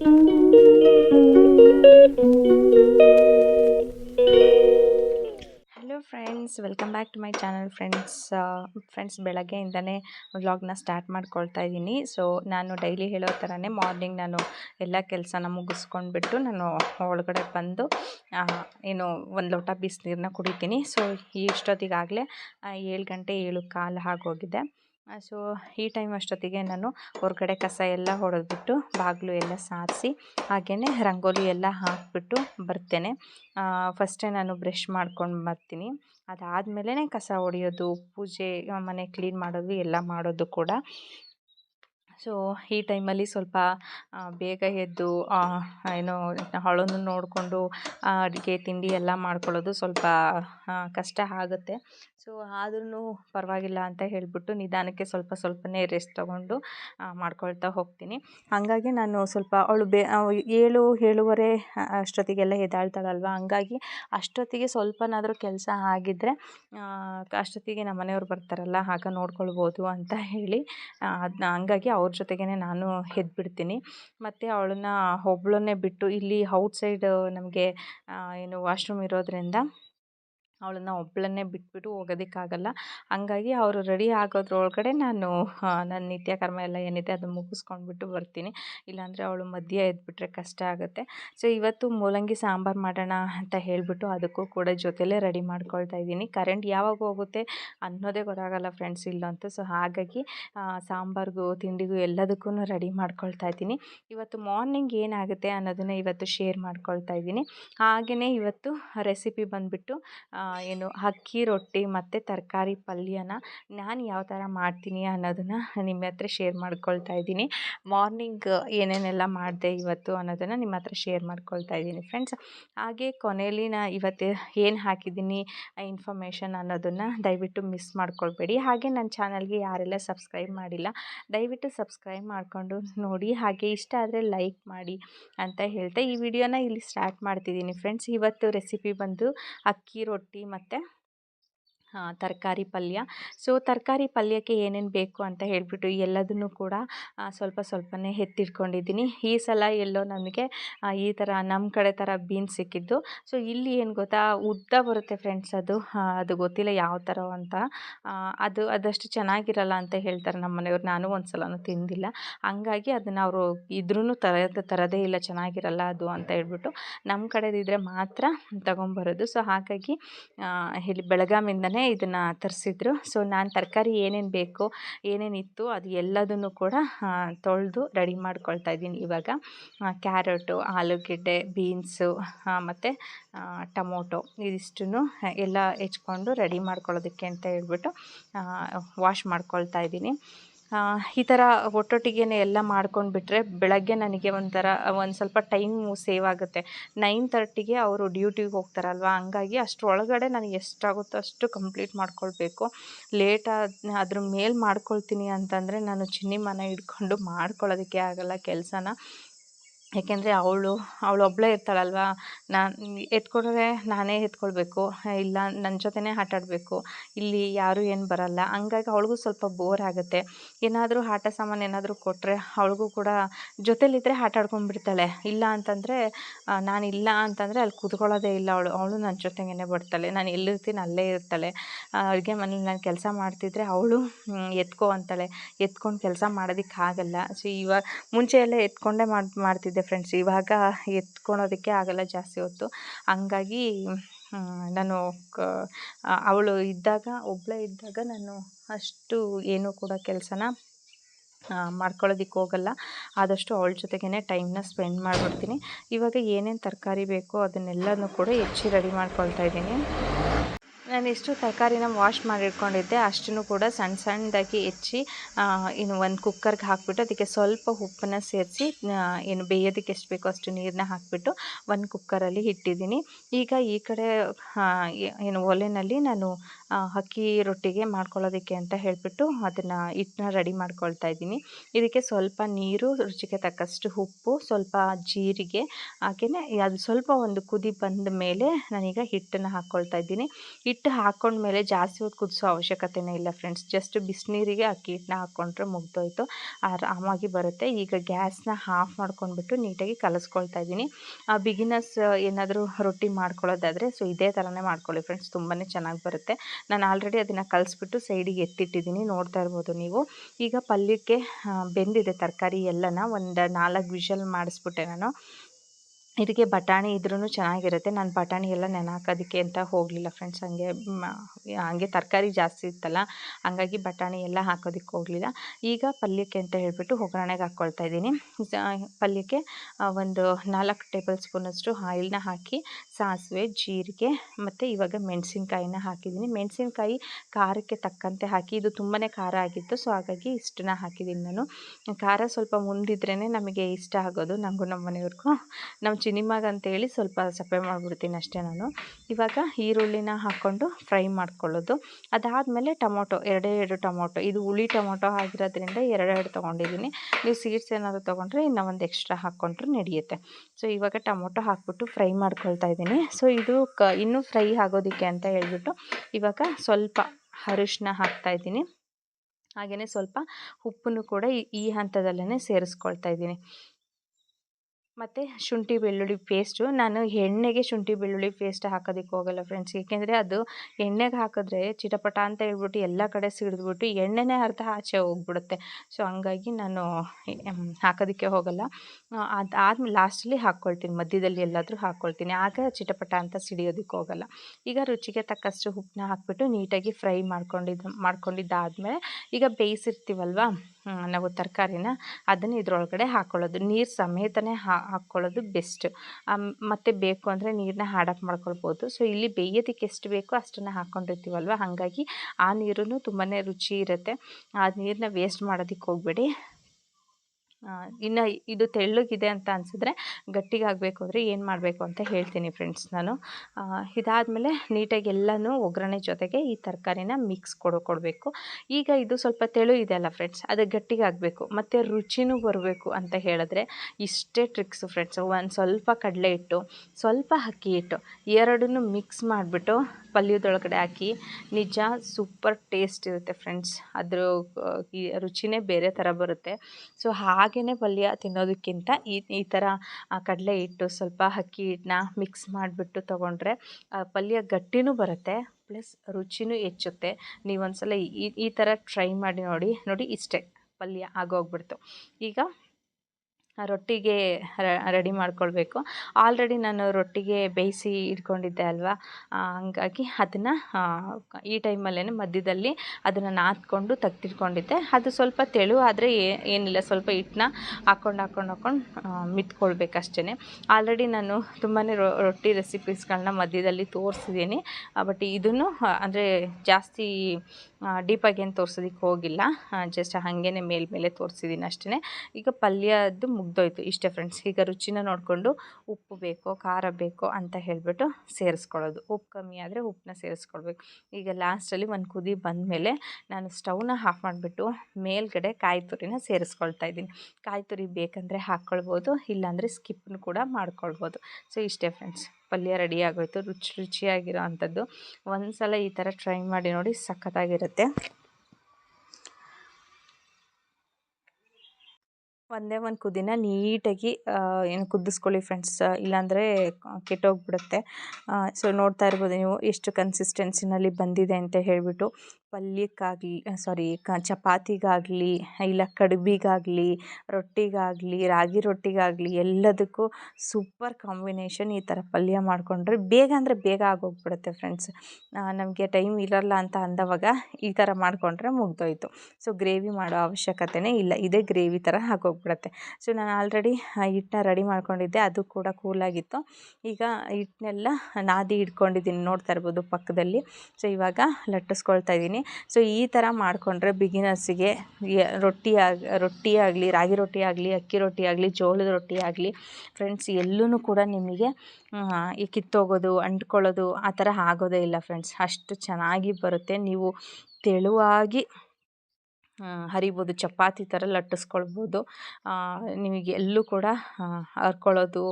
Hello friends welcome back to my channel friends friends ಬೆಳಗ್ಗೆಯಿಂದನೇ ವ್ಲಾಗ್ನ start ಮಾಡ್ಕೊಳ್ತಾ ಇದ್ದೀನಿ. So ನಾನು ಡೈಲಿ ಹೇಳೋ ಥರನೇ ಮಾರ್ನಿಂಗ್ ನಾನು ಎಲ್ಲ ಕೆಲಸನ ಮುಗಿಸ್ಕೊಂಡ್ಬಿಟ್ಟು ನಾನು ಒಳಗಡೆ ಬಂದು ಏನು ಒಂದು ಲೋಟ ಬಿಸಿನೀರನ್ನ ಕುಡಿತೀನಿ. ಸೊ ಇಷ್ಟೊತ್ತಿಗಾಗಲೇ ಏಳು ಗಂಟೆ ಏಳು ಕಾಲು ಆಗೋಗಿದೆ. ಸೊ ಈ ಟೈಮ್ ಅಷ್ಟೊತ್ತಿಗೆ ನಾನು ಹೊರಗಡೆ ಕಸ ಎಲ್ಲ ಹೊಡೆದ್ಬಿಟ್ಟು, ಬಾಗಿಲು ಎಲ್ಲ ಸಾರಿಸಿ ಹಾಗೆಯೇ ರಂಗೋಲಿ ಎಲ್ಲ ಹಾಕಿಬಿಟ್ಟು ಬರ್ತೇನೆ. ಫಸ್ಟೇ ನಾನು ಬ್ರಷ್ ಮಾಡ್ಕೊಂಡು ಬರ್ತೀನಿ. ಅದಾದಮೇಲೆ ಕಸ ಹೊಡೆಯೋದು, ಪೂಜೆ, ಮನೆ ಕ್ಲೀನ್ ಮಾಡೋದು, ಎಲ್ಲ ಮಾಡೋದು ಕೂಡ. ಸೊ ಈ ಟೈಮಲ್ಲಿ ಸ್ವಲ್ಪ ಬೇಗ ಎದ್ದು ಏನೋ ಹಳನ್ನು ನೋಡಿಕೊಂಡು, ಅಡುಗೆ, ತಿಂಡಿ ಎಲ್ಲ ಮಾಡ್ಕೊಳ್ಳೋದು ಸ್ವಲ್ಪ ಕಷ್ಟ ಆಗುತ್ತೆ. ಸೊ ಆದ್ರೂ ಪರವಾಗಿಲ್ಲ ಅಂತ ಹೇಳಿಬಿಟ್ಟು ನಿಧಾನಕ್ಕೆ ಸ್ವಲ್ಪ ಸ್ವಲ್ಪನೇ ರೆಸ್ಟ್ ತೊಗೊಂಡು ಮಾಡ್ಕೊಳ್ತಾ ಹೋಗ್ತೀನಿ. ಹಾಗಾಗಿ ನಾನು ಸ್ವಲ್ಪ ಅವಳು ಬೇ ಏಳು, ಏಳುವರೆ ಅಷ್ಟೊತ್ತಿಗೆಲ್ಲ ಎದ್ದಾಳ್ತಾಳಲ್ವ? ಹಂಗಾಗಿ ಅಷ್ಟೊತ್ತಿಗೆ ಸ್ವಲ್ಪನಾದರೂ ಕೆಲಸ ಆಗಿದ್ದರೆ ಅಷ್ಟೊತ್ತಿಗೆ ನಮ್ಮ ಮನೆಯವ್ರು ಬರ್ತಾರಲ್ಲ, ಆಗ ನೋಡ್ಕೊಳ್ಬೋದು ಅಂತ ಹೇಳಿ ಅದನ್ನ ಹಂಗಾಗಿ ಅವ್ರ ಜೊತೆಗೇ ನಾನು ಎದ್ಬಿಡ್ತೀನಿ ಮತ್ತು ಅವಳನ್ನ ಒಬ್ಳನ್ನೇ ಬಿಟ್ಟು ಇಲ್ಲಿ ಔಟ್ಸೈಡ್ ನಮಗೆ ಏನು ವಾಶ್ರೂಮ್ ಇರೋದ್ರಿಂದ ಅವಳನ್ನ ಒಬ್ಬಳನ್ನೇ ಬಿಟ್ಬಿಟ್ಟು ಹೋಗೋದಕ್ಕಾಗಲ್ಲ. ಹಂಗಾಗಿ ಅವರು ರೆಡಿ ಆಗೋದ್ರೊಳಗಡೆ ನಾನು ನನ್ನ ನಿತ್ಯ ಕರ್ಮ ಎಲ್ಲ ಏನಿದೆ ಅದನ್ನು ಮುಗಿಸ್ಕೊಂಡ್ಬಿಟ್ಟು ಬರ್ತೀನಿ. ಇಲ್ಲಾಂದರೆ ಅವಳು ಮಧ್ಯೆ ಎದ್ಬಿಟ್ರೆ ಕಷ್ಟ ಆಗುತ್ತೆ. ಸೊ, ಇವತ್ತು ಮೂಲಂಗಿ ಸಾಂಬಾರು ಮಾಡೋಣ ಅಂತ ಹೇಳಿಬಿಟ್ಟು ಅದಕ್ಕೂ ಕೂಡ ಜೊತೆಲೇ ರೆಡಿ ಮಾಡ್ಕೊಳ್ತಾ ಇದ್ದೀನಿ. ಕರೆಂಟ್ ಯಾವಾಗ ಹೋಗುತ್ತೆ ಅನ್ನೋದೇ ಗೊತ್ತಾಗಲ್ಲ ಫ್ರೆಂಡ್ಸ್ ಇಲ್ಲಂತೂ. ಸೊ, ಹಾಗಾಗಿ ಸಾಂಬಾರಿಗೂ, ತಿಂಡಿಗೂ ಎಲ್ಲದಕ್ಕೂ ರೆಡಿ ಮಾಡ್ಕೊಳ್ತಾ ಇದ್ದೀನಿ. ಇವತ್ತು ಮಾರ್ನಿಂಗ್ ಏನಾಗುತ್ತೆ ಅನ್ನೋದನ್ನು ಇವತ್ತು ಶೇರ್ ಮಾಡ್ಕೊಳ್ತಾ ಇದ್ದೀನಿ. ಹಾಗೆಯೇ ಇವತ್ತು ರೆಸಿಪಿ ಬಂದುಬಿಟ್ಟು ಏನು ಅಕ್ಕಿ ರೊಟ್ಟಿ ಮತ್ತು ತರಕಾರಿ ಪಲ್ಯನ ನಾನು ಯಾವ ಥರ ಮಾಡ್ತೀನಿ ಅನ್ನೋದನ್ನು ನಿಮ್ಮ ಹತ್ರ ಶೇರ್ ಮಾಡ್ಕೊಳ್ತಾ ಇದ್ದೀನಿ. ಮಾರ್ನಿಂಗ್ ಏನೇನೆಲ್ಲ ಮಾಡಿದೆ ಇವತ್ತು ಅನ್ನೋದನ್ನು ನಿಮ್ಮ ಹತ್ರ ಶೇರ್ ಮಾಡ್ಕೊಳ್ತಾ ಇದ್ದೀನಿ ಫ್ರೆಂಡ್ಸ್ ಹಾಗೆ ಕೊನೆಯಲ್ಲಿ ನಾ ಇವತ್ತು ಏನು ಹಾಕಿದ್ದೀನಿ ಇನ್ಫಾರ್ಮೇಷನ್ ಅನ್ನೋದನ್ನು ದಯವಿಟ್ಟು ಮಿಸ್ ಮಾಡ್ಕೊಳ್ಬೇಡಿ. ಹಾಗೆ ನನ್ನ ಚಾನಲ್ಗೆ ಯಾರೆಲ್ಲ ಸಬ್ಸ್ಕ್ರೈಬ್ ಮಾಡಿಲ್ಲ, ದಯವಿಟ್ಟು ಸಬ್ಸ್ಕ್ರೈಬ್ ಮಾಡಿಕೊಂಡು ನೋಡಿ. ಹಾಗೆ ಇಷ್ಟ ಆದರೆ ಲೈಕ್ ಮಾಡಿ ಅಂತ ಹೇಳ್ತಾ ಈ ವಿಡಿಯೋನ ಇಲ್ಲಿ ಸ್ಟಾರ್ಟ್ ಮಾಡ್ತಿದ್ದೀನಿ ಫ್ರೆಂಡ್ಸ್ ಇವತ್ತು ರೆಸಿಪಿ ಬಂದು ಅಕ್ಕಿ ರೊಟ್ಟಿ ಮತ್ತು ತರಕಾರಿ ಪಲ್ಯ. ಸೊ ತರಕಾರಿ ಪಲ್ಯಕ್ಕೆ ಏನೇನು ಬೇಕು ಅಂತ ಹೇಳಿಬಿಟ್ಟು ಎಲ್ಲದನ್ನು ಕೂಡ ಸ್ವಲ್ಪ ಸ್ವಲ್ಪನೇ ಎತ್ತಿಟ್ಕೊಂಡಿದ್ದೀನಿ. ಈ ಸಲ ಎಲ್ಲೋ ನಮಗೆ ಈ ಥರ ನಮ್ಮ ಕಡೆ ಥರ ಬೀನ್ಸ್ ಸಿಕ್ಕಿದ್ದು. ಸೊ ಇಲ್ಲಿ ಏನು ಗೊತ್ತಾ, ಉದ್ದ ಬರುತ್ತೆ ಫ್ರೆಂಡ್ಸ್ ಅದು. ಅದು ಗೊತ್ತಿಲ್ಲ ಯಾವ ಥರ ಅಂತ. ಅದು ಅದಷ್ಟು ಚೆನ್ನಾಗಿರಲ್ಲ ಅಂತ ಹೇಳ್ತಾರೆ ನಮ್ಮ ಮನೆಯವ್ರು. ನಾನು ಒಂದು ಸಲನೂ ತಿಂದಿಲ್ಲ. ಹಂಗಾಗಿ ಅದನ್ನು ಅವರು ಇದ್ರೂ ತರದ, ತರದೇ ಇಲ್ಲ ಚೆನ್ನಾಗಿರಲ್ಲ ಅದು ಅಂತ ಹೇಳ್ಬಿಟ್ಟು ನಮ್ಮ ಕಡೆದಿದ್ದರೆ ಮಾತ್ರ ತಗೊಂಬರೋದು. ಸೊ ಹಾಗಾಗಿ ಇಲ್ಲಿ ಬೆಳಗಾಮಿಂದನೇ ಇದನ್ನು ತರಿಸಿದ್ರು. ಸೊ ನಾನು ತರಕಾರಿ ಏನೇನು ಬೇಕು ಏನೇನಿತ್ತು ಅದು ಎಲ್ಲದನ್ನು ಕೂಡ ತೊಳೆದು ರೆಡಿ ಮಾಡ್ಕೊಳ್ತಾ ಇದ್ದೀನಿ ಇವಾಗ. ಕ್ಯಾರೆಟು, ಆಲೂಗೆಡ್ಡೆ, ಬೀನ್ಸು ಮತ್ತು ಟೊಮೊಟೊ ಇದಿಷ್ಟನ್ನು ಎಲ್ಲ ಹೆಚ್ಕೊಂಡು ರೆಡಿ ಮಾಡ್ಕೊಳ್ಳೋದಕ್ಕೆ ಅಂತ ಹೇಳ್ಬಿಟ್ಟು ವಾಶ್ ಮಾಡ್ಕೊಳ್ತಾ ಇದ್ದೀನಿ. ಈ ಥರ ಒಟ್ಟೊಟ್ಟಿಗೆ ಎಲ್ಲ ಮಾಡ್ಕೊಂಡು ಬಿಟ್ಟರೆ ಬೆಳಗ್ಗೆ ನನಗೆ ಒಂಥರ, ಒಂದು ಸ್ವಲ್ಪ ಟೈಮು ಸೇವ್ ಆಗುತ್ತೆ. ನೈನ್ ತರ್ಟಿಗೆ ಅವರು ಡ್ಯೂಟಿಗೆ ಹೋಗ್ತಾರಲ್ವ, ಹಂಗಾಗಿ ಅಷ್ಟರೊಳಗಡೆ ನನಗೆ ಎಷ್ಟಾಗುತ್ತೋ ಅಷ್ಟು ಕಂಪ್ಲೀಟ್ ಮಾಡ್ಕೊಳ್ಬೇಕು. ಲೇಟ್ ಅದ್ರ ಮೇಲೆ ಮಾಡ್ಕೊಳ್ತೀನಿ ಅಂತಂದರೆ ನಾನು ಚಿನ್ನಿ ಮನೆ ಹಿಡ್ಕೊಂಡು ಮಾಡ್ಕೊಳ್ಳೋದಕ್ಕೆ ಆಗಲ್ಲ ಕೆಲಸನ. ಏಕೆಂದರೆ ಅವಳು ಅವಳು ಒಬ್ಬಳೇ ಇರ್ತಾಳಲ್ವ? ನಾನು ಎತ್ಕೊಂಡ್ರೆ ನಾನೇ ಎತ್ಕೊಳ್ಬೇಕು. ಇಲ್ಲ ನನ್ನ ಆಟ ಆಡಬೇಕು ಇಲ್ಲಿ ಯಾರೂ ಏನು ಬರಲ್ಲ. ಹಂಗಾಗಿ ಅವಳಿಗೂ ಸ್ವಲ್ಪ ಬೋರ್ ಆಗುತ್ತೆ. ಏನಾದರೂ ಆಟ ಸಾಮಾನು ಏನಾದರೂ ಕೊಟ್ಟರೆ ಅವಳಿಗೂ ಕೂಡ ಜೊತೆಲಿದ್ದರೆ ಆಟ ಆಡ್ಕೊಂಡ್ಬಿಡ್ತಾಳೆ ಇಲ್ಲ ಅಂತಂದರೆ ನಾನು ಇಲ್ಲ ಅಂತಂದರೆ ಅಲ್ಲಿ ಕೂತ್ಕೊಳ್ಳೋದೇ ಇಲ್ಲ ಅವಳು. ಅವಳು ನನ್ನ ಜೊತೆಗೇ ಬರ್ತಾಳೆ. ನಾನು ಎಲ್ಲಿರ್ತೀನಿ ಅಲ್ಲೇ ಇರ್ತಾಳೆ. ಅಡುಗೆ ಮನೇಲಿ ನಾನು ಕೆಲಸ ಮಾಡ್ತಿದ್ರೆ ಅವಳು ಎತ್ಕೋ ಅಂತಾಳೆ. ಎತ್ಕೊಂಡು ಕೆಲಸ ಮಾಡೋದಕ್ಕಾಗಲ್ಲ. ಸೊ ಇವಾಗ ಮುಂಚೆ ಎಲ್ಲ ಎತ್ಕೊಂಡೇ ಮಾಡಿ, ಮಾಡ್ತಿದ್ದೆ. ಫ್ರೆಂಡ್ಸ್ ಇವಾಗ ಎತ್ಕೊಳೋದಕ್ಕೆ ಆಗಲ್ಲ ಜಾಸ್ತಿ ಹೊತ್ತು. ಹಂಗಾಗಿ ನಾನು ಕ, ಅವಳು ಇದ್ದಾಗ ಒಬ್ಬಳೇ ಇದ್ದಾಗ ನಾನು ಅಷ್ಟು ಏನೂ ಕೂಡ ಕೆಲಸನ ಮಾಡ್ಕೊಳ್ಳೋದಕ್ಕೆ ಹೋಗಲ್ಲ. ಆದಷ್ಟು ಅವಳ ಜೊತೆಗೇ ಟೈಮ್ನ ಸ್ಪೆಂಡ್ ಮಾಡಿಬಿಡ್ತೀನಿ. ಇವಾಗ ಏನೇನು ತರಕಾರಿ ಬೇಕೋ ಅದನ್ನೆಲ್ಲನೂ ಕೂಡ ಹೆಚ್ಚಿ ರೆಡಿ ಮಾಡ್ಕೊಳ್ತಾ ಇದ್ದೀನಿ. ನಾನು ಎಷ್ಟು ತರಕಾರಿನ ವಾಶ್ ಮಾಡಿ ಇಟ್ಕೊಂಡಿದ್ದೆ ಅಷ್ಟನ್ನು ಕೂಡ ಸಣ್ಣ ಸಣ್ಣದಾಗಿ ಹೆಚ್ಚಿ ಇನ್ನು ಒಂದು ಕುಕ್ಕರ್ಗೆ ಹಾಕಿಬಿಟ್ಟು ಅದಕ್ಕೆ ಸ್ವಲ್ಪ ಉಪ್ಪನ್ನು ಸೇರಿಸಿ ಏನು ಬೇಯೋದಕ್ಕೆ ಎಷ್ಟು ಬೇಕೋ ಅಷ್ಟು ನೀರನ್ನ ಹಾಕಿಬಿಟ್ಟು ಒಂದು ಕುಕ್ಕರಲ್ಲಿ ಇಟ್ಟಿದ್ದೀನಿ. ಈಗ ಈ ಕಡೆ ಏನು ಒಲೆಯಲ್ಲಿ ನಾನು ಅಕ್ಕಿ ರೊಟ್ಟಿಗೆ ಮಾಡ್ಕೊಳ್ಳೋದಕ್ಕೆ ಅಂತ ಹೇಳಿಬಿಟ್ಟು ಅದನ್ನು ಹಿಟ್ಟನ್ನ ರೆಡಿ ಮಾಡ್ಕೊಳ್ತಾ ಇದ್ದೀನಿ. ಇದಕ್ಕೆ ಸ್ವಲ್ಪ ನೀರು, ರುಚಿಗೆ ತಕ್ಕಷ್ಟು ಉಪ್ಪು, ಸ್ವಲ್ಪ ಜೀರಿಗೆ ಹಾಗೆಯೇ ಅದು ಸ್ವಲ್ಪ ಒಂದು ಕುದಿ ಬಂದ ಮೇಲೆ ನಾನೀಗ ಹಿಟ್ಟನ್ನು ಹಾಕ್ಕೊಳ್ತಾ ಇದ್ದೀನಿ. ಹಿಟ್ಟು ಹಾಕ್ಕೊಂಡ್ಮೇಲೆ ಜಾಸ್ತಿ ಹೊತ್ತು ಕುದಿಸೋ ಅವಶ್ಯಕತೆಯೇ ಇಲ್ಲ ಫ್ರೆಂಡ್ಸ್. ಜಸ್ಟ್ ಬಿಸಿನೀರಿಗೆ ಅಕ್ಕಿ ಹಿಟ್ಟನ್ನ ಹಾಕ್ಕೊಂಡ್ರೆ ಮುಗ್ದೋಯ್ತು. ಆರಾಮಾಗಿ ಬರುತ್ತೆ. ಈಗ ಗ್ಯಾಸ್ನ ಆಫ್ ಮಾಡ್ಕೊಂಡ್ಬಿಟ್ಟು ನೀಟಾಗಿ ಕಲಸ್ಕೊಳ್ತಾ ಇದ್ದೀನಿ. ಬಿಗಿನರ್ಸ್ ಏನಾದರೂ ರೊಟ್ಟಿ ಮಾಡ್ಕೊಳ್ಳೋದಾದರೆ ಸೊ ಇದೇ ಥರನೇ ಮಾಡ್ಕೊಳ್ಳಿ ಫ್ರೆಂಡ್ಸ್. ತುಂಬಾ ಚೆನ್ನಾಗಿ ಬರುತ್ತೆ. ನಾನು ಆಲ್ರೆಡಿ ಅದನ್ನು ಕಲಿಸ್ಬಿಟ್ಟು ಸೈಡಿಗೆ ಎತ್ತಿಟ್ಟಿದ್ದೀನಿ, ನೋಡ್ತಾ ಇರ್ಬೋದು ನೀವು. ಈಗ ಪಲ್ಯಕ್ಕೆ ಬೆಂದಿದೆ ತರಕಾರಿ ಎಲ್ಲನ, ಒಂದು ನಾಲ್ಕು ವಿಷಲ್ ಮಾಡಿಸ್ಬಿಟ್ಟೆ ನಾನು. ಇದಕ್ಕೆ ಬಟಾಣಿ ಇದ್ರೂ ಚೆನ್ನಾಗಿರುತ್ತೆ. ನಾನು ಬಟಾಣಿ ಎಲ್ಲ ನೆನೆ ಹಾಕೋದಕ್ಕೆ ಅಂತ ಹೋಗಲಿಲ್ಲ ಫ್ರೆಂಡ್ಸ್ ಹಾಗೆ ಹಾಗೆ ತರಕಾರಿ ಜಾಸ್ತಿ ಇತ್ತಲ್ಲ, ಹಂಗಾಗಿ ಬಟಾಣಿ ಎಲ್ಲ ಹಾಕೋದಕ್ಕೆ ಹೋಗಲಿಲ್ಲ. ಈಗ ಪಲ್ಯಕ್ಕೆ ಅಂತ ಹೇಳಿಬಿಟ್ಟು ಒಗ್ಗರಣೆಗೆ ಹಾಕ್ಕೊಳ್ತಾ ಇದ್ದೀನಿ. ಪಲ್ಯಕ್ಕೆ ಒಂದು ನಾಲ್ಕು ಟೇಬಲ್ ಸ್ಪೂನಷ್ಟು ಆಯಿಲ್ನ ಹಾಕಿ, ಸಾಸಿವೆ, ಜೀರಿಗೆ ಮತ್ತು ಇವಾಗ ಮೆಣಸಿನ್ಕಾಯಿನ ಹಾಕಿದ್ದೀನಿ. ಮೆಣಸಿನ್ಕಾಯಿ ಖಾರಕ್ಕೆ ತಕ್ಕಂತೆ ಹಾಕಿ, ಇದು ತುಂಬಾ ಖಾರ ಆಗಿತ್ತು ಸೊ ಹಾಗಾಗಿ ಇಷ್ಟನ್ನ ಹಾಕಿದ್ದೀನಿ ನಾನು. ಖಾರ ಸ್ವಲ್ಪ ಮುಂದಿದ್ರೇ ನಮಗೆ ಇಷ್ಟ ಆಗೋದು ನನಗೂ ನಮ್ಮ ಮನೆಯವ್ರಿಗೂ ನಮ್ಮ ಚಿನಿಮಾಗ ಅಂತೇಳಿ ಸ್ವಲ್ಪ ಸಪ್ಪೆ ಮಾಡಿಬಿಡ್ತೀನಿ ಅಷ್ಟೇ ನಾನು. ಇವಾಗ ಈರುಳ್ಳಿನ ಹಾಕ್ಕೊಂಡು ಫ್ರೈ ಮಾಡ್ಕೊಳ್ಳೋದು. ಅದಾದಮೇಲೆ ಟೊಮೊಟೊ, ಎರಡೇ ಎರಡು ಟೊಮೊಟೊ. ಇದು ಹುಳಿ ಟೊಮೊಟೊ ಆಗಿರೋದ್ರಿಂದ ಎರಡೆರಡು ತೊಗೊಂಡಿದ್ದೀನಿ. ನೀವು ಸೀಡ್ಸ್ ಏನಾದರೂ ತೊಗೊಂಡ್ರೆ ಇನ್ನೂ ಒಂದು ಎಕ್ಸ್ಟ್ರಾ ಹಾಕ್ಕೊಂಡ್ರೆ ನಡೆಯುತ್ತೆ. ಸೊ, ಇವಾಗ ಟೊಮೊಟೊ ಹಾಕ್ಬಿಟ್ಟು ಫ್ರೈ ಮಾಡ್ಕೊಳ್ತಾ ಇದ್ದೀನಿ. ಸೊ, ಇದು ಕ, ಇನ್ನೂ ಫ್ರೈ ಆಗೋದಕ್ಕೆ ಅಂತ ಹೇಳ್ಬಿಟ್ಟು ಇವಾಗ ಸ್ವಲ್ಪ ಅರಿಶಿನ ಹಾಕ್ತಾಯಿದ್ದೀನಿ ಹಾಗೆಯೇ ಸ್ವಲ್ಪ ಉಪ್ಪನ್ನು ಕೂಡ ಈ ಹಂತದಲ್ಲೇ ಸೇರಿಸ್ಕೊಳ್ತಾ ಇದ್ದೀನಿ. ಮತ್ತು ಶುಂಠಿ ಬೆಳ್ಳುಳ್ಳಿ ಪೇಸ್ಟು ನಾನು ಎಣ್ಣೆಗೆ ಶುಂಠಿ ಬೆಳ್ಳುಳ್ಳಿ ಪೇಸ್ಟ್ ಹಾಕೋದಕ್ಕೆ ಹೋಗಲ್ಲ ಫ್ರೆಂಡ್ಸ್ ಏಕೆಂದರೆ ಅದು ಎಣ್ಣೆಗೆ ಹಾಕಿದ್ರೆ ಚಿಟಪಟ ಅಂತ ಹೇಳ್ಬಿಟ್ಟು ಎಲ್ಲ ಕಡೆ ಸಿಡಿದ್ಬಿಟ್ಟು ಎಣ್ಣೆನೇ ಅರ್ಧ ಆಚೆ ಹೋಗ್ಬಿಡುತ್ತೆ. ಸೊ ಹಂಗಾಗಿ ನಾನು ಹಾಕೋದಕ್ಕೆ ಹೋಗಲ್ಲ. ಅದಾದ್ಮೇಲೆ ಲಾಸ್ಟಲ್ಲಿ ಹಾಕ್ಕೊಳ್ತೀನಿ ಮಧ್ಯದಲ್ಲಿ ಎಲ್ಲಾದರೂ ಹಾಕ್ಕೊಳ್ತೀನಿ ಆಗ ಚಿಟಪಟ ಅಂತ ಸಿಡಿಯೋದಕ್ಕೆ ಹೋಗಲ್ಲ. ಈಗ ರುಚಿಗೆ ತಕ್ಕಷ್ಟು ಉಪ್ಪನ್ನ ಹಾಕ್ಬಿಟ್ಟು ನೀಟಾಗಿ ಫ್ರೈ ಮಾಡ್ಕೊಂಡಿದ್ದು ಮಾಡ್ಕೊಂಡಿದ್ದಾದಮೇಲೆ ಈಗ ಬೇಯಿಸಿರ್ತೀವಲ್ವ? ನಾವು ತರಕಾರಿನ ಅದನ್ನು ಇದರೊಳಗಡೆ ಹಾಕ್ಕೊಳ್ಳೋದು ನೀರು ಸಮೇತನೇ ಹಾಕ್ಕೊಳ್ಳೋದು ಬೆಸ್ಟ್ ಮತ್ತು ಬೇಕು ಅಂದರೆ ನೀರನ್ನ ಹಾಡಕ್ಕೆ ಮಾಡ್ಕೊಳ್ಬೋದು. ಸೊ ಇಲ್ಲಿ ಬೇಯೋದಕ್ಕೆ ಎಷ್ಟು ಬೇಕೋ ಅಷ್ಟನ್ನು ಹಾಕ್ಕೊಂಡಿರ್ತೀವಲ್ವ ಹಾಗಾಗಿ ಆ ನೀರು ತುಂಬಾ ರುಚಿ ಇರುತ್ತೆ. ಆ ನೀರನ್ನ ವೇಸ್ಟ್ ಮಾಡೋದಕ್ಕೆ ಹೋಗಬೇಡಿ. ಇನ್ನು ಇದು ತೆಳ್ಳಗಿದೆ ಅಂತ ಅನಿಸಿದ್ರೆ ಗಟ್ಟಿಗಾಗಬೇಕು ಅಂದರೆ ಏನು ಮಾಡಬೇಕು ಅಂತ ಹೇಳ್ತೀನಿ ಫ್ರೆಂಡ್ಸ್ ನಾನು. ಇದಾದಮೇಲೆ ನೀಟಾಗಿ ಎಲ್ಲನೂ ಒಗ್ಗರಣೆ ಜೊತೆಗೆ ಈ ತರಕಾರಿನ ಮಿಕ್ಸ್ ಕೊಡು, ಕೊಡಬೇಕು. ಈಗ ಇದು ಸ್ವಲ್ಪ ತೆಳು ಇದೆ ಅಲ್ಲ ಫ್ರೆಂಡ್ಸ್ ಅದು ಗಟ್ಟಿಗಾಗಬೇಕು ಮತ್ತು ರುಚಿನೂ ಬರಬೇಕು ಅಂತ ಹೇಳಿದ್ರೆ ಇಷ್ಟೇ ಟ್ರಿಕ್ಸು ಫ್ರೆಂಡ್ಸ್ ಒಂದು ಸ್ವಲ್ಪ ಕಡಲೆ ಹಿಟ್ಟು, ಸ್ವಲ್ಪ ಅಕ್ಕಿ ಹಿಟ್ಟು, ಎರಡನ್ನೂ ಮಿಕ್ಸ್ ಮಾಡಿಬಿಟ್ಟು ಪಲ್ಯದೊಳಗಡೆ ಹಾಕಿ ನಿಜ ಸೂಪರ್ ಟೇಸ್ಟ್ ಇರುತ್ತೆ ಫ್ರೆಂಡ್ಸ್ ಅದ್ರ ರುಚಿನೇ ಬೇರೆ ಥರ ಬರುತ್ತೆ. ಸೊ ಹಾಗೆಯೇ ಪಲ್ಯ ತಿನ್ನೋದಕ್ಕಿಂತ ಈ ಈ ಥರ ಕಡಲೆ ಹಿಟ್ಟು, ಸ್ವಲ್ಪ ಅಕ್ಕಿ ಹಿಟ್ಟನ್ನ ಮಿಕ್ಸ್ ಮಾಡಿಬಿಟ್ಟು ತೊಗೊಂಡ್ರೆ ಪಲ್ಯ ಗಟ್ಟಿಯೂ ಬರುತ್ತೆ ಪ್ಲಸ್ ರುಚಿನೂ ಹೆಚ್ಚುತ್ತೆ. ನೀವೊಂದು ಸಲ ಈ ಈ ಥರ ಟ್ರೈ ಮಾಡಿ ನೋಡಿ ನೋಡಿ ಇಷ್ಟೇ ಪಲ್ಯ ಆಗೋಗ್ಬಿಡ್ತು. ಈಗ ರೊಟ್ಟಿಗೆ ರೆಡಿ ಮಾಡ್ಕೊಳ್ಬೇಕು. ಆಲ್ರೆಡಿ ನಾನು ರೊಟ್ಟಿಗೆ ಬೇಯಿಸಿ ಇಟ್ಕೊಂಡಿದ್ದೆ ಅಲ್ವಾ? ಹಂಗಾಗಿ ಅದನ್ನು ಈ ಟೈಮಲ್ಲೇ ಮಧ್ಯದಲ್ಲಿ ಅದನ್ನು ನಾದ್ಕೊಂಡು ತೆಗ್ದಿಟ್ಕೊಂಡಿದ್ದೆ. ಅದು ಸ್ವಲ್ಪ ತೆಳು ಆದರೆ ಏನಿಲ್ಲ. ಸ್ವಲ್ಪ ಹಿಟ್ಟನ್ನ ಹಾಕ್ಕೊಂಡು ಹಾಕ್ಕೊಂಡು ಹಾಕ್ಕೊಂಡು ಮಿತ್ಕೊಳ್ಬೇಕು ಅಷ್ಟೇ ಆಲ್ರೆಡಿ ನಾನು ತುಂಬಾ ರೊಟ್ಟಿ ರೆಸಿಪೀಸ್ಗಳನ್ನ ಮಧ್ಯದಲ್ಲಿ ತೋರಿಸಿದ್ದೀನಿ. ಬಟ್ ಇದನ್ನು ಅಂದರೆ ಜಾಸ್ತಿ ಡೀಪಾಗಿ ಏನು ತೋರ್ಸೋದಕ್ಕೆ ಹೋಗಿಲ್ಲ. ಜಸ್ಟ್ ಹಾಗೇ ಮೇಲ್ಮೇಲೆ ತೋರಿಸಿದ್ದೀನಿ ಅಷ್ಟೇ ಈಗ ಪಲ್ಯದ್ದು ಮುಗ್ದೋಯ್ತು. ಇಷ್ಟೇ ಫ್ರೆಂಡ್ಸ್ ಈಗ ರುಚಿನ ನೋಡಿಕೊಂಡು ಉಪ್ಪು ಬೇಕೋ, ಖಾರ ಬೇಕೋ ಅಂತ ಹೇಳಿಬಿಟ್ಟು ಸೇರಿಸ್ಕೊಳ್ಳೋದು. ಉಪ್ಪು ಕಮ್ಮಿ ಆದರೆ ಉಪ್ಪನ್ನ ಸೇರಿಸ್ಕೊಳ್ಬೇಕು. ಈಗ ಲಾಸ್ಟಲ್ಲಿ ಒಂದು ಕುದಿ ಬಂದಮೇಲೆ ನಾನು ಸ್ಟವ್ನ ಆಫ್ ಮಾಡಿಬಿಟ್ಟು ಮೇಲ್ಗಡೆ ಕಾಯಿ ತುರಿನ ಸೇರಿಸ್ಕೊಳ್ತಾ ಇದ್ದೀನಿ. ಕಾಯಿ ತುರಿ ಬೇಕಂದರೆ ಹಾಕ್ಕೊಳ್ಬೋದು, ಇಲ್ಲಾಂದರೆ ಸ್ಕಿಪ್ನ ಕೂಡ ಮಾಡ್ಕೊಳ್ಬೋದು. ಸೊ ಇಷ್ಟೇ ಫ್ರೆಂಡ್ಸ್ ಪಲ್ಯ ರೆಡಿ ಆಗೋಯ್ತು. ರುಚಿ ರುಚಿಯಾಗಿರೋ ಅಂಥದ್ದು. ಒಂದು ಸಲ ಈ ಥರ ಟ್ರೈ ಮಾಡಿ ನೋಡಿ ಸಖತ್ತಾಗಿರುತ್ತೆ. ಒಂದೇ ಒಂದು ಕುದಿನ ನೀಟಾಗಿ ಏನು ಕುದಿಸ್ಕೊಳ್ಳಿ ಫ್ರೆಂಡ್ಸ್ ಇಲ್ಲಾಂದರೆ ಕೆಟ್ಟೋಗ್ಬಿಡುತ್ತೆ. ಸೊ ನೋಡ್ತಾ ಇರ್ಬೋದು ನೀವು ಎಷ್ಟು ಕನ್ಸಿಸ್ಟೆನ್ಸಿನಲ್ಲಿ ಬಂದಿದೆ ಅಂತ ಹೇಳಿಬಿಟ್ಟು. ಪಲ್ಯಕ್ಕಾಗಲಿ ಸಾರಿ ಕ, ಚಪಾತಿಗಾಗಲಿ, ಇಲ್ಲ ಕಡುಬಿಗಾಗಲಿ, ರೊಟ್ಟಿಗಾಗಲಿ, ರಾಗಿ ರೊಟ್ಟಿಗಾಗಲಿ, ಎಲ್ಲದಕ್ಕೂ ಸೂಪರ್ ಕಾಂಬಿನೇಷನ್ ಈ ಥರ ಪಲ್ಯ ಮಾಡಿಕೊಂಡ್ರೆ ಬೇಗ ಅಂದರೆ ಬೇಗ ಆಗೋಗ್ಬಿಡುತ್ತೆ ಫ್ರೆಂಡ್ಸ್ ನಮಗೆ ಟೈಮ್ ಇರೋಲ್ಲ ಅಂತ ಅಂದವಾಗ ಈ ಥರ ಮಾಡಿಕೊಂಡ್ರೆ ಮುಗ್ದೋಯ್ತು. ಸೊ ಗ್ರೇವಿ ಮಾಡೋ ಅವಶ್ಯಕತೆಯೇ ಇಲ್ಲ. ಇದೇ ಗ್ರೇವಿ ಥರ ಆಗೋಗ್ಬಿಡುತ್ತೆ. ಸೊ ನಾನು ಆಲ್ರೆಡಿ ಹಿಟ್ಟನ್ನ ರೆಡಿ ಮಾಡ್ಕೊಂಡಿದ್ದೆ. ಅದು ಕೂಡ ಕೂಲಾಗಿತ್ತು ಈಗ ಹಿಟ್ಟನ್ನೆಲ್ಲ ನಾದಿ ಇಟ್ಕೊಂಡಿದ್ದೀನಿ ನೋಡ್ತಾ ಇರ್ಬೋದು ಪಕ್ಕದಲ್ಲಿ. ಸೊ ಇವಾಗ ಲಟ್ಟಿಸ್ಕೊಳ್ತಾ ಇದ್ದೀನಿ. ಸೊ ಈ ಥರ ಮಾಡಿಕೊಂಡ್ರೆ ಬಿಗಿನರ್ಸಿಗೆ ರೊಟ್ಟಿ ಆಗ, ರೊಟ್ಟಿ ಆಗಲಿ, ರಾಗಿ ರೊಟ್ಟಿ ಆಗಲಿ, ಅಕ್ಕಿ ರೊಟ್ಟಿ ಆಗಲಿ, ಜೋಳದ ರೊಟ್ಟಿ ಆಗಲಿ ಫ್ರೆಂಡ್ಸ್ ಎಲ್ಲೂ ಕೂಡ ನಿಮಗೆ ಈ ಕಿತ್ತೋಗೋದು, ಅಂಟ್ಕೊಳ್ಳೋದು, ಆ ಥರ ಆಗೋದೇ ಇಲ್ಲ ಫ್ರೆಂಡ್ಸ್ ಅಷ್ಟು ಚೆನ್ನಾಗಿ ಬರುತ್ತೆ. ನೀವು ತೆಳುವಾಗಿ ಹರಿಬೋದು, ಚಪಾತಿ ಥರ ಲಟ್ಟಿಸ್ಕೊಳ್ಬೋದು. ನಿಮಗೆ ಎಲ್ಲೂ ಕೂಡ ಹರ್ಕೊಳ್ಳೋದು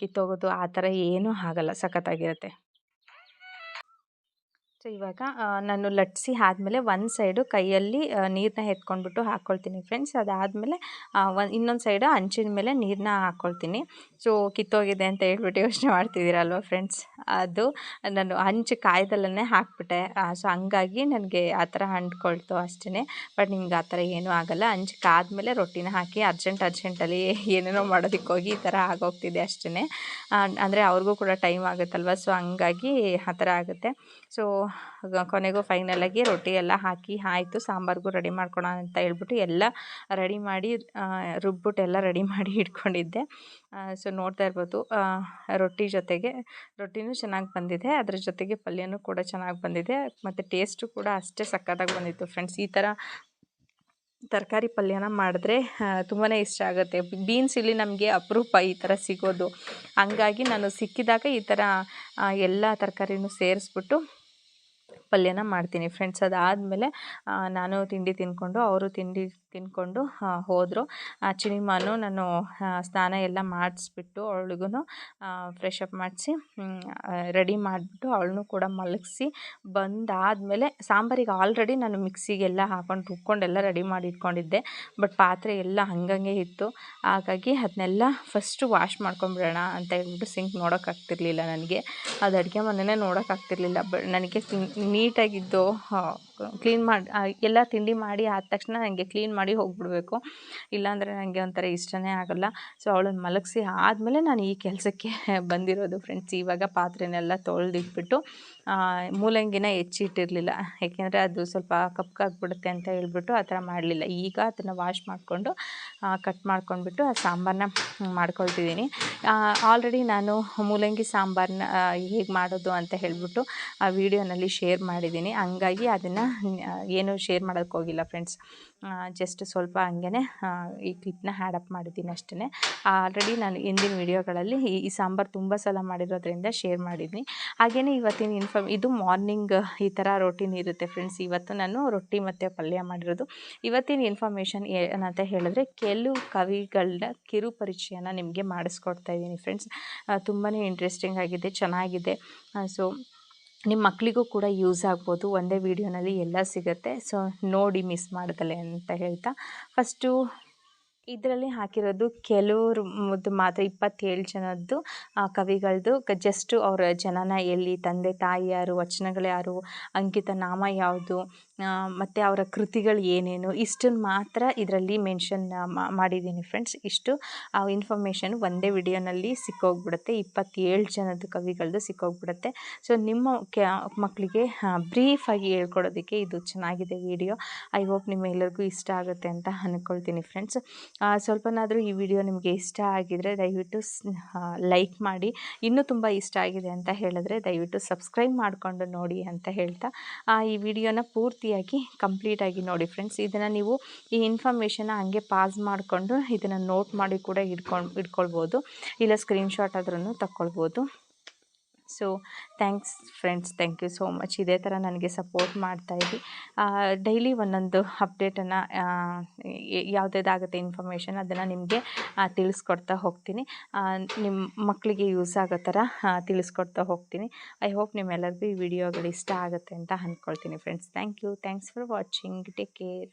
ಕಿತ್ತೋಗೋದು, ಆ ಥರ ಏನೂ ಆಗಲ್ಲ. ಸಖತ್ತಾಗಿರುತ್ತೆ. ಸೊ ಇವಾಗ ನಾನು ಲಟ್ಸಿ ಆದಮೇಲೆ ಒಂದು ಸೈಡು ಕೈಯಲ್ಲಿ ನೀರನ್ನ ಎತ್ಕೊಂಡ್ಬಿಟ್ಟು ಹಾಕ್ಕೊಳ್ತೀನಿ ಫ್ರೆಂಡ್ಸ್ ಅದಾದಮೇಲೆ ಒಂದು, ಇನ್ನೊಂದು ಸೈಡು ಹಂಚಿನ ಮೇಲೆ ನೀರನ್ನ ಹಾಕ್ಕೊಳ್ತೀನಿ ಸೊ ಕಿತ್ತೋಗಿದೆ ಅಂತ ಹೇಳ್ಬಿಟ್ಟು ಯೋಚನೆ ಮಾಡ್ತಿದ್ದೀರಲ್ವ ಫ್ರೆಂಡ್ಸ್ ಅದು ನಾನು ಹಂಚು ಕಾಯ್ದಲ್ಲೇ ಹಾಕ್ಬಿಟ್ಟೆ. ಸೊ ಹಂಗಾಗಿ ನನಗೆ ಆ ಥರ ಅಂಟ್ಕೊಳ್ತು ಅಷ್ಟೇ ಬಟ್ ನಿಮ್ಗೆ ಆ ಥರ ಏನೂ ಆಗೋಲ್ಲ. ಹಂಚು ಕಾದ್ಮೇಲೆ ರೊಟ್ಟಿನ ಹಾಕಿ ಅರ್ಜೆಂಟ್ ಅರ್ಜೆಂಟಲ್ಲಿ ಏನೇನೋ ಮಾಡೋದಕ್ಕೆ ಹೋಗಿ ಈ ಥರ ಆಗೋಗ್ತಿದೆ ಅಷ್ಟೇ ಅಂದರೆ ಅವ್ರಿಗೂ ಕೂಡ ಟೈಮ್ ಆಗುತ್ತಲ್ವ? ಸೊ ಹಂಗಾಗಿ ಆ ಥರ ಆಗುತ್ತೆ. ಸೊ ಕೊನೆಗೂ ಫೈನಲಾಗಿ ರೊಟ್ಟಿ ಎಲ್ಲ ಹಾಕಿ, ಆಯಿತು ಸಾಂಬಾರಿಗೂ ರೆಡಿ ಮಾಡ್ಕೊಳ ಅಂತ ಹೇಳ್ಬಿಟ್ಟು ಎಲ್ಲ ರೆಡಿ ಮಾಡಿ ರುಬ್ಬಿಟ್ಟು ಎಲ್ಲ ರೆಡಿ ಮಾಡಿ ಇಟ್ಕೊಂಡಿದ್ದೆ. ಸೊ ನೋಡ್ತಾ ಇರ್ಬೋದು ರೊಟ್ಟಿ ಜೊತೆಗೆ, ರೊಟ್ಟಿನೂ ಚೆನ್ನಾಗಿ ಬಂದಿದೆ, ಅದ್ರ ಜೊತೆಗೆ ಪಲ್ಯನೂ ಕೂಡ ಚೆನ್ನಾಗಿ ಬಂದಿದೆ, ಮತ್ತು ಟೇಸ್ಟು ಕೂಡ ಅಷ್ಟೇ ಸಕ್ಕತ್ತಾಗಿ ಬಂದಿತ್ತು ಫ್ರೆಂಡ್ಸ್ ಈ ಥರ ತರಕಾರಿ ಪಲ್ಯನ ಮಾಡಿದ್ರೆ ತುಂಬಾ ಇಷ್ಟ ಆಗುತ್ತೆ. ಬೀನ್ಸ್ ಇಲ್ಲಿ ನಮಗೆ ಅಪರೂಪ ಈ ಥರ ಸಿಗೋದು. ಹಂಗಾಗಿ ನಾನು ಸಿಕ್ಕಿದಾಗ ಈ ಥರ ಎಲ್ಲ ತರಕಾರಿನೂ ಸೇರಿಸ್ಬಿಟ್ಟು ಪಲ್ಯನ ಮಾಡ್ತೀನಿ. ಫ್ರೆಂಡ್ಸ್ ಅದಾದಮೇಲೆ ನಾನು ತಿಂಡಿ ತಿಂದ್ಕೊಂಡು ಅವರು ತಿಂಡಿ ತಿಂದ್ಕೊಂಡು ಹೋದರು. ಚಿನಿಮಾನು ನಾನು ಸ್ನಾನ ಎಲ್ಲ ಮಾಡಿಸ್ಬಿಟ್ಟು ಅವಳಿಗೂ ಫ್ರೆಶ್ ಅಪ್ ಮಾಡಿಸಿ ರೆಡಿ ಮಾಡಿಬಿಟ್ಟು ಅವಳನ್ನು ಕೂಡ ಮಲಗಿಸಿ ಬಂದಾದಮೇಲೆ ಸಾಂಬಾರಿಗೆ ಆಲ್ರೆಡಿ ನಾನು ಮಿಕ್ಸಿಗೆಲ್ಲ ಹಾಕೊಂಡು ರುಬ್ಕೊಂಡೆಲ್ಲ ರೆಡಿ ಮಾಡಿ ಇಟ್ಕೊಂಡಿದ್ದೆ ಬಟ್ ಪಾತ್ರೆ ಎಲ್ಲ ಹಂಗಂಗೆ ಇತ್ತು. ಹಾಗಾಗಿ ಅದನ್ನೆಲ್ಲ ಫಸ್ಟು ವಾಶ್ ಮಾಡ್ಕೊಂಬಿಡೋಣ ಅಂತ ಹೇಳ್ಬಿಟ್ಟು ಸಿಂಕ್ ನೋಡೋಕ್ಕಾಗ್ತಿರ್ಲಿಲ್ಲ ನನಗೆ. ಅದು ಅಡುಗೆ ಮನೆಯೇ ನೋಡೋಕ್ಕಾಗ್ತಿರ್ಲಿಲ್ಲ ಬಟ್ ನನಗೆ ನೀಟಾಗಿದ್ದು ಕ್ಲೀನ್ ಮಾಡಿ ಎಲ್ಲ ತಿಂಡಿ ಮಾಡಿ ಆದ ತಕ್ಷಣ ನನಗೆ ಕ್ಲೀನ್ ಮಾಡಿ ಹೋಗಿಬಿಡ್ಬೇಕು. ಇಲ್ಲಾಂದರೆ ನನಗೆ ಒಂಥರ ಇಷ್ಟನೇ ಆಗೋಲ್ಲ. ಸೊ ಅವಳನ್ನು ಮಲಗಿಸಿ ಆದಮೇಲೆ ನಾನು ಈ ಕೆಲಸಕ್ಕೆ ಬಂದಿರೋದು ಫ್ರೆಂಡ್ಸ್ ಇವಾಗ ಪಾತ್ರೆನೆಲ್ಲ ತೊಳೆದಿಟ್ಬಿಟ್ಟು ಮೂಲಂಗಿನ ಹೆಚ್ಚಿಟ್ಟಿರಲಿಲ್ಲ. ಏಕೆಂದರೆ ಅದು ಸ್ವಲ್ಪ ಕಪ್ಪಗಾಗ್ಬಿಡುತ್ತೆ ಅಂತ ಹೇಳ್ಬಿಟ್ಟು ಆ ಥರ ಮಾಡಲಿಲ್ಲ. ಈಗ ಅದನ್ನು ವಾಶ್ ಮಾಡಿಕೊಂಡು ಕಟ್ ಮಾಡ್ಕೊಂಡ್ಬಿಟ್ಟು ಆ ಸಾಂಬಾರನ್ನ ಮಾಡ್ಕೊಳ್ತಿದ್ದೀನಿ. ಆಲ್ರೆಡಿ ನಾನು ಮೂಲಂಗಿ ಸಾಂಬಾರನ್ನ ಹೇಗೆ ಮಾಡೋದು ಅಂತ ಹೇಳಿಬಿಟ್ಟು ಆ ವಿಡಿಯೋನಲ್ಲಿ ಶೇರ್ ಮಾಡಿದ್ದೀನಿ. ಹಂಗಾಗಿ ಅದನ್ನು ಏನು ಶೇರ್ ಮಾಡೋಕ್ಕೆ ಹೋಗಿಲ್ಲ ಫ್ರೆಂಡ್ಸ್ ಜಸ್ಟ್ ಸ್ವಲ್ಪ ಹಂಗೆ ಈ ಕ್ಲಿಪ್ನ ಹ್ಯಾಡಪ್ ಮಾಡಿದ್ದೀನಿ ಅಷ್ಟೇ ಆಲ್ರೆಡಿ ನಾನು ಹಿಂದಿನ ವೀಡಿಯೋಗಳಲ್ಲಿ ಈ ಈ ಸಾಂಬಾರು ತುಂಬ ಸಲ ಮಾಡಿರೋದ್ರಿಂದ ಶೇರ್ ಮಾಡಿದ್ದೀನಿ. ಹಾಗೆಯೇ ಇವತ್ತಿನ ಇನ್ಫಾರ್ಮ್ ಇದು ಮಾರ್ನಿಂಗ್ ಈ ಥರ ರೊಟೀನ್ ಇರುತ್ತೆ ಫ್ರೆಂಡ್ಸ್ ಇವತ್ತು ನಾನು ರೊಟ್ಟಿ ಮತ್ತು ಪಲ್ಯ ಮಾಡಿರೋದು. ಇವತ್ತಿನ ಇನ್ಫಾರ್ಮೇಷನ್ ಏನಂತ ಹೇಳಿದ್ರೆ ಕೆಲವು ಕವಿಗಳನ್ನ ಕಿರು ಪರಿಚಯನ ನಿಮಗೆ ಮಾಡಿಸ್ಕೊಡ್ತಾ ಇದ್ದೀನಿ ಫ್ರೆಂಡ್ಸ್ ತುಂಬಾ ಇಂಟ್ರೆಸ್ಟಿಂಗ್ ಆಗಿದೆ, ಚೆನ್ನಾಗಿದೆ. ಸೊ ನಿಮ್ಮ ಮಕ್ಕಳಿಗೂ ಕೂಡ ಯೂಸ್ ಆಗ್ಬೋದು. ಒಂದೇ ವಿಡಿಯೋನಲ್ಲಿ ಎಲ್ಲ ಸಿಗುತ್ತೆ. ಸೊ ನೋಡಿ ಮಿಸ್ ಮಾಡ್ದಲೆ ಅಂತ ಹೇಳ್ತಾ. ಫಸ್ಟು ಇದರಲ್ಲಿ ಹಾಕಿರೋದು ಕೆಲವರು ಮಾತ್ರ ಇಪ್ಪತ್ತೇಳು ಜನದ್ದು ಕವಿಗಳದ್ದು ಜಸ್ಟು ಅವರ ಜನನ ಎಲ್ಲಿ, ತಂದೆ, ತಾಯಿ ಯಾರು, ವಚನಗಳು ಯಾರು, ಅಂಕಿತ ನಾಮ ಯಾವುದು ಮತ್ತು ಅವರ ಕೃತಿಗಳು ಏನೇನು, ಇಷ್ಟನ್ನು ಮಾತ್ರ ಇದರಲ್ಲಿ ಮೆನ್ಷನ್ ಮಾಡಿದ್ದೀನಿ ಫ್ರೆಂಡ್ಸ್ ಇಷ್ಟು. ಆ ಇನ್ಫಾರ್ಮೇಷನ್ ಒಂದೇ ವಿಡಿಯೋನಲ್ಲಿ ಸಿಕ್ಕೋಗ್ಬಿಡುತ್ತೆ. ಇಪ್ಪತ್ತೇಳು ಜನದ ಕವಿಗಳದ್ದು ಸಿಕ್ಕೋಗ್ಬಿಡುತ್ತೆ. ಸೊ ನಿಮ್ಮ ಕ್ಯಾ ಮಕ್ಕಳಿಗೆ ಬ್ರೀಫಾಗಿ ಹೇಳ್ಕೊಡೋದಕ್ಕೆ ಇದು ಚೆನ್ನಾಗಿದೆ ವಿಡಿಯೋ ಐ ಹೋಪ್ ನಿಮ್ಮೆಲ್ಲರಿಗೂ ಇಷ್ಟ ಆಗುತ್ತೆ ಅಂತ ಅಂದ್ಕೊಳ್ತೀನಿ ಫ್ರೆಂಡ್ಸ್ ಸ್ವಲ್ಪನಾದರೂ ಈ ವಿಡಿಯೋ ನಿಮಗೆ ಇಷ್ಟ ಆಗಿದರೆ ದಯವಿಟ್ಟು ಲೈಕ್ ಮಾಡಿ. ಇನ್ನೂ ತುಂಬ ಇಷ್ಟ ಆಗಿದೆ ಅಂತ ಹೇಳಿದ್ರೆ ದಯವಿಟ್ಟು ಸಬ್ಸ್ಕ್ರೈಬ್ ಮಾಡಿಕೊಂಡು ನೋಡಿ ಅಂತ ಹೇಳ್ತಾ ಈ ವಿಡಿಯೋನ ಪೂರ್ತಿಯಾಗಿ ಕಂಪ್ಲೀಟಾಗಿ ನೋಡಿ ಫ್ರೆಂಡ್ಸ್ ಇದನ್ನು ನೀವು ಈ ಇನ್ಫಾರ್ಮೇಷನ್ನ ಹಂಗೆ ಪಾಸ್ ಮಾಡಿಕೊಂಡು ಇದನ್ನು ನೋಟ್ ಮಾಡಿ ಕೂಡ ಇಟ್ಕೊಂಡು ಇಟ್ಕೊಳ್ಬೋದು ಇಲ್ಲ ಸ್ಕ್ರೀನ್ಶಾಟ್ ಆದ್ರೂ ತಗೊಳ್ಬೋದು so thanks friends thank you so much ಇದೇ ಥರ ನನಗೆ ಸಪೋರ್ಟ್ ಮಾಡ್ತಾಯಿರಿ ಡೈಲಿ ಒಂದೊಂದು ಅಪ್ಡೇಟನ್ನು ಯಾವುದೇದಾಗುತ್ತೆ ಇನ್ಫಾರ್ಮೇಷನ್ ಅದನ್ನು ನಿಮಗೆ ತಿಳಿಸ್ಕೊಡ್ತಾ ಹೋಗ್ತೀನಿ. ನಿಮ್ಮ ಮಕ್ಕಳಿಗೆ ಯೂಸ್ ಆಗೋ ಥರ ತಿಳಿಸ್ಕೊಡ್ತಾ ಹೋಗ್ತೀನಿ. ಐ ಹೋಪ್ ನಿಮ್ಮೆಲ್ಲರಿಗೂ ಈ ವಿಡಿಯೋಗಳು ಇಷ್ಟ ಆಗುತ್ತೆ ಅಂತ ಅಂದ್ಕೊಳ್ತೀನಿ friends thank you thanks for watching take care